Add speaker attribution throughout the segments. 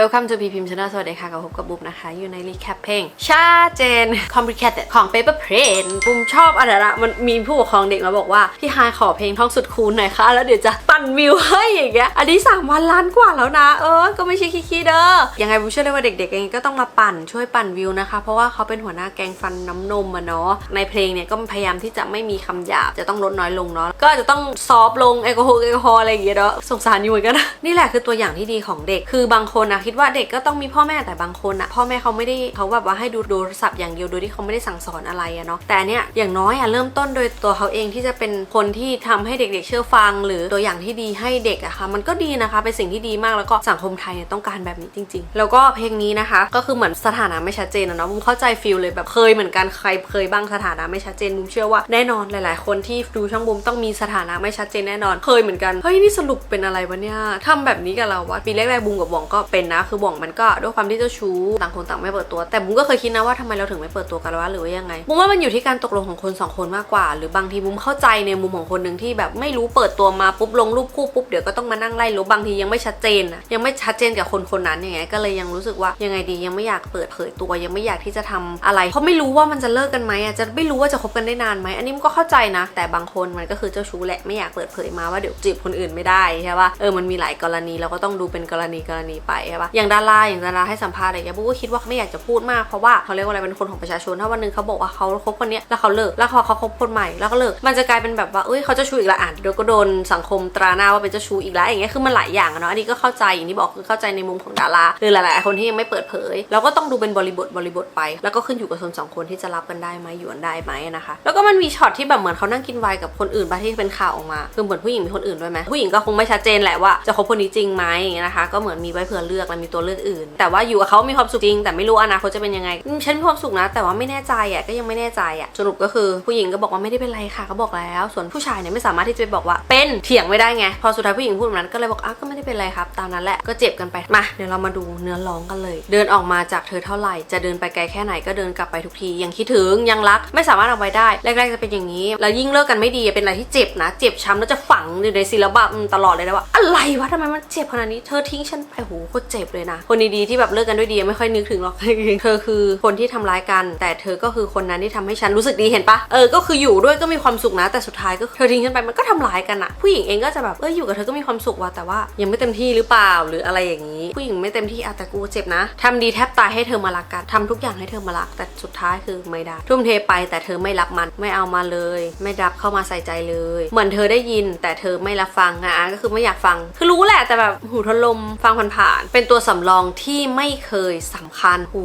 Speaker 1: Welcome to พีพิมพ์ชาแนลสวัสดีค่ะกับพบกับบุ๊บนะคะ อยู่ในรีแคปเพลงชาเจน Complicated ของ Paper Plane บุ๊มชอบอะไรละมันมีผู้ปกครองเด็กมาบอกว่า พี่ฮายขอเพลงท่องสุดคูณหน่อยค่ะ แล้วเดี๋ยวจะปั่นวิวให้อย่างเงี้ยอันนี้3วันล้านกว่าแล้วนะ เออ ก็ไม่ใช่ขี้ๆเด้อยังไงบุ๊มเชื่อเลยว่าเด็กๆเองก็ต้องมาปั่นช่วยปั่นวิวนะคะ เพราะว่าเขาเป็นหัวหน้าแกงฟันน้ำนมอะเนาะในเพลงเนี่ยก็พยายามที่จะไม่มีคำหยาบจะต้องลดน้อยลงเนาะก็จะต้องซอฟลงแอลกอฮอล์แอลกอฮอล์อะไรอย่างเงี้ยเนาะสงสารอยู่เหมือนกันนี่แหละคือตัวอย่างที่ดีของเด็กคือบางคนนะคิดว่าเด็กก็ต้องมีพ่อแม่แต่บางคนอะพ่อแม่เขาไม่ได้เขาแบบว่าให้ดูโทรศัพท์อย่างเดียวโดยที่เขาไม่ได้สั่งสอนอะไรอะเนาะแต่เนี้ยอย่างน้อยอะเริ่มต้นโดยตัวเขาเองที่จะเป็นคนที่ทำให้เด็ก ๆ เชื่อฟัง หรือตัวอย่างที่ดีให้เด็กอะค่ะ มันก็ดีนะคะเป็นสิ่งที่ดีมากแล้วก็สังคมไทยเนี่ยต้องการแบบนี้จริง ๆ แล้วก็เพลงนี้นะคะ ก็คือเหมือนสถานะไม่ชัดเจนอะเนาะบุมเข้าใจฟิลเลยแบบเคยเหมือนกันใครเคยบ้างสถานะไม่ชัดเจนบุมเชื่อว่าแน่นอนหลาย ๆ คนที่ดูช่องบุมต้องมีสถานะไม่ชัดเจนแน่นอน เคยเหมือนกันเฮ้ยนี่สรุปเป็นอะไรวะเนี่ยทำแบบนี้กับเราวะปีแรกๆบุมกับหวงก็เป็นนะคือหว่องมันก็ด้วยความที่เจ้าชู้ต่างคนต่างไม่เปิดตัว แต่บุ้มก็เคยคิดนะว่าทำไมเราถึงไม่เปิดตัวกันวะหรือว่ายังไงบุ้มว่ามันอยู่ที่การตกลงของคนสองคนมากกว่า หรือบางทีบุ้มเข้าใจในมุมของคนหนึ่งที่แบบไม่รู้เปิดตัวมาปุ๊บลงรูปคู่ปุ๊บเดี๋ยวก็ต้องมานั่งไล่ลบบางทียังไม่ชัดเจนอะยังไม่ชัดเจนกับคนคนนั้นอย่างเงี้ยก็เลยยังรู้สึกว่ายังไงดียังไม่อยากเปิดเผยตัวยังไม่อยากที่จะทำอะไร เพราะไม่รู้ว่ามันจะเลิกกันไหมอะจะไม่รู้ว่าจะคบกันได้นานไหมอันนี้มันก็เข้าใจนะ แต่บางคนมันก็คือเจ้าชู้แหละไม่อยากเปิดเผยมาว่าเดี๋ยวจีบคนอื่นไม่ได้ใช่ปะเออมันมีหลายกรณีเราก็ต้องดูเป็นกรณีกรณีไปใช่ปะอย่างดาราอย่างดาราให้สัมภาษณ์อะไรเงี้ยบุ๊กก็คิดว่าไม่อยากจะพูดมากเพราะว่าเขาเรียกว่าอะไรเป็นคนของประชาชนถ้าวันหนึงเขาบอกว่าเขาคบคนนี้แล้วเขาเลิกแล้วพอเขาคบคนใหม่แล้วก็เลิกมันจะกลายเป็นแบบว่าเอ้ยเขาจ้าชู้อีกและอ่านเดี๋ยวก็โดนสังคมตราหน้าว่าเป็นเจ้าชู้อีกแล้วอย่างเงี้ยคือมันหลายอย่างเนาะอันนี้ก็เข้าใจอย่างที่บอกคือเข้าใจในมุมของดาราหรือหลายๆคนที่ยังไม่เปิดเผยเราก็ต้องดูเป็นบริบทบริบทไป แล้วก็ขึ้นอยู่กับคนสองคนที่จะรับกันได้ไหมอยู่กันได้ไหมนะคะ แล้วก็มันมีช็อตที่แบบเหมือนเขานั่งกินไวน์กับคนอื่นปที่เป็นข่าวออกมาคือเหมือนผู้หญิงมีคนอื่นด้วยไหมผู้หญิงก็คงไม่ชัดเจนแหละว่าจะคบคนนี้จริงไหมอย่างเงี้ยนะคะก็เหมือนมีไว้เผื่อเลือกและมีตัวเลือกอื่น แต่ว่าอยู่กับเขามีความสุขจริง แต่ไม่รู้อนาคตจะเป็นยังไงฉันมีความสุขนะ แต่ว่าไม่แน่ใจอะก็ยังไม่แน่ใจอะสรุปก็คือผู้หญิงก็บอกว่าไม่ได้เป็นไรค่ะก็บอกแล้ว ส่วนผู้ชายเนี่ยไม่สามารถที่จะไปบอกว่าเป็นเถียงไม่ได้ไงพอสุดท้ายผู้หญิงพูดแบบนั้นก็เลยบอกอะก็ไม่ได้เป็นไรครับ ตามนั้นแหละก็เจ็บกันไปมาเดี๋ยวเรามาดูเนื้อร้องกันเลย เดินออกมาจากเธอเท่าไหร่จะเดินไปไกลแค่ไหนก็เดินกลับไปทุกทียังคิดถึงยังรักไม่สามารถเอาไว้ได้แรกๆจะเป็นอย่างนี้ แล้วยิ่งเลิกกันไม่ดีเป็นอะไรที่เจ็บนะ เจ็บช้ำแล้วจะฝังอยู่ในศิลปะตลอดเลยนะว่า อะไรวะทำไมมันเจ็บขนาดนี้เธอทิ้งฉันไปโหโคตรเจ็บเลยนะ คนดีๆที่แบบเลิกกันด้วยดีไม่ค่อยนึกถึงหรอกเธอคือคนที่ทำร้ายกัน แต่เธอก็คือคนนั้นที่ทำให้ฉันรู้สึกดีเห็นปะเออก็คืออยู่ด้วยก็มีความสุขนะ แต่สุดท้ายก็เธอทิ้งฉันไปมันก็ทำร้ายกันอะผู้หญิงเองก็จะแบบเอออยู่กับเธอก็มีความสุขว่ะแต่ว่ายังไม่เต็มที่หรือเปล่าหรืออะไรอย่างนี้ ผู้หญิงไม่เต็มที่อะแต่กูเจ็บนะทำดีแทบตายให้เธอมารักกันทำทุกอย่างให้เธอมารัก แต่สุดท้ายคือไม่ได้ ทุ่มเทไปแต่เธอไม่รับมันไม่เอามาเลย ไม่รับเข้ามาใส่ใจเลย เหมือนเธอได้ยิน แต่เธอไม่รับฟังอะก็คือไม่อยากฟัง คือรู้แหละแต่แบบหูทลมฟังผ่านๆเป็นตัวสำรองที่ไม่เคยสำคัญหู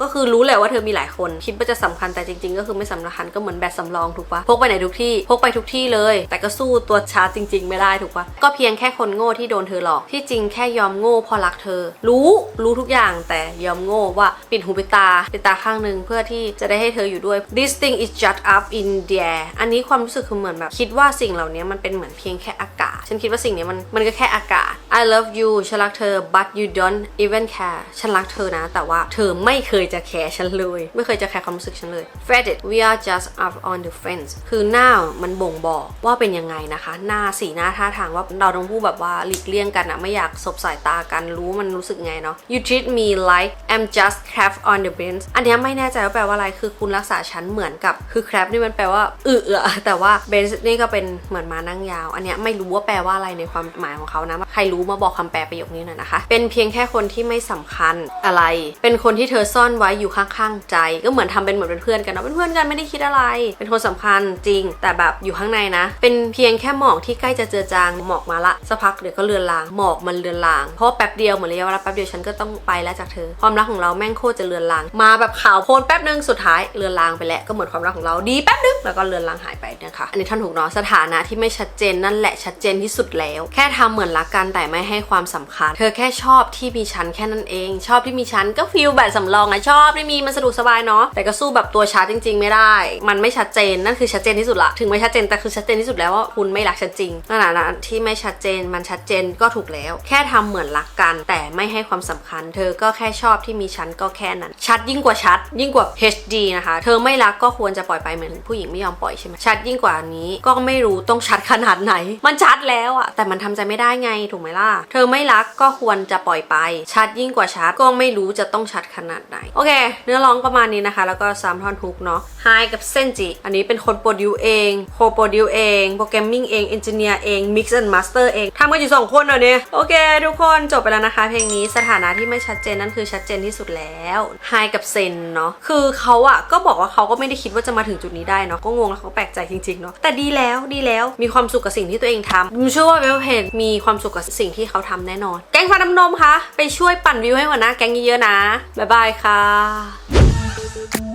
Speaker 1: ก็คือรู้แหละว่าเธอมีหลายคน คิดว่าจะสำคัญแต่จริง ๆ ก็คือไม่สำคัญก็เหมือนแบตสำรองถูกปะพกไปไหนทุกที่พกไปทุกที่เลย แต่ก็สู้ตัวชาร์จจริง ๆ ไม่ได้ถูกปะก็เพียงแค่คนโง่ที่โดนเธอหลอกที่จริงแค่ยอมโง่เพอรักเธอ รู้รู้ทุกอย่างแต่ยอมโง่ว่าปิดหูปิดตาปิดตาข้างหนึ่งเพื่อที่จะได้ให้เธออยู่ด้วย this thing is just up in the air อันนี้ความรู้สึกคือเหมือนแบบ คิดว่าสิ่งเหล่านี้มันเป็นเหมือนเพียงแค่อากาศ ฉันคิดว่าสิ่งนี้มันมันก็แค่อากาศ I love you ฉันรักเธอ but you don't even care ฉันรักเธอนะ แต่ว่าเธอไม่เคยจะแคร์ฉันเลย ไม่เคยจะแคร์ความรู้สึกฉันเลย f r e d it we are just up on the fence คือหน้ามันบ่งบอกว่าเป็นยังไงนะคะ หน้าสีหน้าท่าทางว่าเราต้องพูดแบบว่าหลีกเลี่ยงกันอะไม่อยากสบสายตากันรู้มันรู้สึกไงเนาะ you treat me like I'm just crab on the bench อันนี้ไม่แน่ใจว่าแปลว่าอะไรคือคุณรักษาฉันเหมือนกับคือ crab นี่มันแปลว่าอึเอะแต่ว่า bench นี่ก็เป็นเหมือนมานั่งยาว อันนี้ไม่รู้ว่าแปลว่าอะไรในความหมายของเขานะใครรู้มาบอกคำแปลประโยคนี้หน่อยนะคะ เป็นเพียงแค่คนที่ไม่สำคัญอะไร เป็นคนที่เธอซ่อนไว้อยู่ข้างๆใจ ก็เหมือนทำเป็นเหมือนเป็นเพื่อนกันเนาะเป็นเพื่อนกันไม่ได้คิดอะไร เป็นคนสำคัญจริง แต่แบบอยู่ข้างในนะ เป็นเพียงแค่หมอกที่ใกล้จะเจือจางหมอกมาละสักพักเดี๋ยวก็เลือนลางหมอกมันเลือนลางเพราะแป๊บเดียวเหมือนระยะเวลาแป๊บเดียวฉันก็ต้องไปแล้วจากเธอ ความรักของเราแม่งโคตรจะเลือนลางมาแบบข่าวโพลแป๊บนึงสุดท้ายเลือนลางไปแล้วก็เหมือนความรักของเราดีแป๊บนึงแล้วก็เลือนลางหายไปนะคะอันนี้ท่านถูกเนาะสถานะที่ไม่ชัดเจนนั่นแหละชัดเจนที่สุดแล้ว แค่ทำเหมือนรักกันแต่ไม่ให้ความสำคัญ เธอแค่ชอบที่มีฉันแค่นั้นเอง ชอบที่มีฉันก็ฟีลแบบสำรองไงชอบไม่มีมันสะดวกสบายเนาะแต่ก็สู้แบบตัวชาร์จจริง ๆ ไม่ได้ มันไม่ชัดเจนนั่นคือชัดเจนที่สุดละถึงไม่ชัดเจนแต่คือชัดเจนที่สุดแล้วว่าคุณไม่รักฉันจริงขณะนั้นที่ไม่ชัดเจนมันชัดเจนก็ถูกแล้ว แค่ทำเหมือนรักกัน แต่ไม่ให้ความสำคัญ เธอก็แค่ชอบที่มีฉันก็แค่นั้น ชัดยิ่งกว่าชัด ยิ่งกว่า HD นะคะ เธอไม่รักก็ควรจะปล่อยไปเหมือนผู้หญิงไม่ยอมปล่อยใช่ไหมชัดยิ่งกว่านี้ก็ไม่รู้ต้องชัดขนาดไหน มันชัดแล้วอะแต่มันทำใจไม่ได้ไงถูกไหมล่ะ เธอไม่รักก็ควรจะปล่อยไป ชัดยิ่งกว่าชัดก็ไม่รู้จะต้องชัดขนาดไหน โอเค เนื้อร้องประมาณนี้นะคะ แล้วก็ซ้ำท่อนฮุกเนาะไฮกับเซนจิ อันนี้เป็นคนโปรดิวเองโคโปรดิวเองโปรแกรมมิ่งเองเอนจิเนียร์เองมิกซ์แอนด์มาสเตอร์เองทำกันอยู่สองคนเหรอเนี่ยโอเคทุกคนจบไปแล้วนะคะ เพลงนี้สถานะที่ไม่ชัดเจนนั่นคือชัดเจนที่สุดแล้วไฮกับเซนเนาะคือเขาอะก็บอกว่าเขาก็ไม่ได้คิดว่าจะมาถึงจุดนี้ได้เนาะก็งงแล้วเขาก็แปลกใจจริงๆเนาะแต่ดีแล้วดีแล้วมีความสุขกับสิ่งที่ตัวเองทำผมเชื่อว่าเบลเพนมีความสุขกับว่าสิ่งที่เขาทำแน่นอน แก๊งฟันน้ำนมคะ ไปช่วยปั่นวิวให้หัวหน้าแก๊งเยอะนะ บ๊ายบายค่ะ